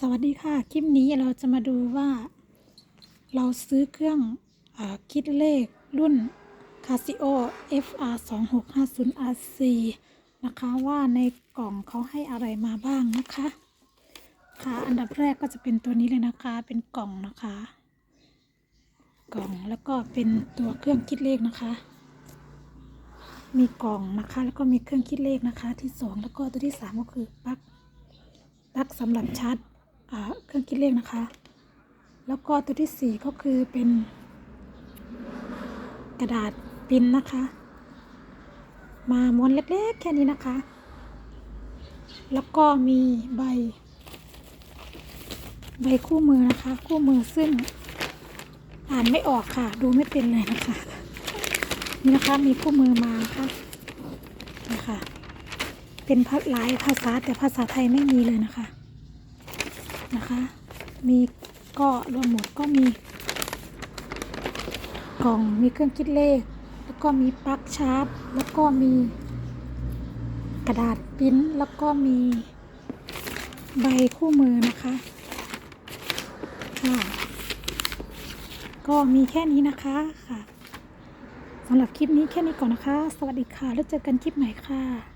สวัสดีค่ะ คลิปนี้เราจะมาดูว่า เราซื้อเครื่องอคิดเลขรุ่น Casio FR 2 6 5 0 RC นะคะว่าในกล่องเขาให้อะไรมาบ้างนะคะ ค่ะอันดับแรกก็จะเป็นตัวนี้เลยนะคะเป็นกล่องนะคะ กล่องแล้วก็เป็นตัวเครื่องคิดเลขนะคะ มีกล่องนะคะ แล้วก็มีเครื่องคิดเลขนะคะที่สองแล้วก็ตัวที่สามก็คือปลั๊กปลั๊กสำหรับชาร์จ เครื่องคิดเลขนะคะ แล้วก็ตัวที่สี่ก็คือเป็นกระดาษปินนะคะ มาม้วนเล็กๆ แค่นี้นะคะ แล้วก็มีใบ ใบคู่มือนะคะ คู่มือซึ่งอ่านไม่ออกค่ะ ดูไม่เป็นเลยนะคะ นี่นะคะมีคู่มือมานะคะนะคะ เป็นภาหลายภาษาแต่ภาษาไทยไม่มีเลยนะคะ นะคะ มีก็รวมหมดก็มีกล่องมีเครื่องคิดเลข แล้วก็มีปลั๊กชาร์จ แล้วก็มีกระดาษปริ้นแล้วก็มีใบคู่มือนะคะค่ะก็มีแค่นี้นะคะค่ะสำหรับคลิปนี้แค่นี้ก่อนนะคะ สวัสดีค่ะ แล้วเจอกันคลิปใหม่ค่ะ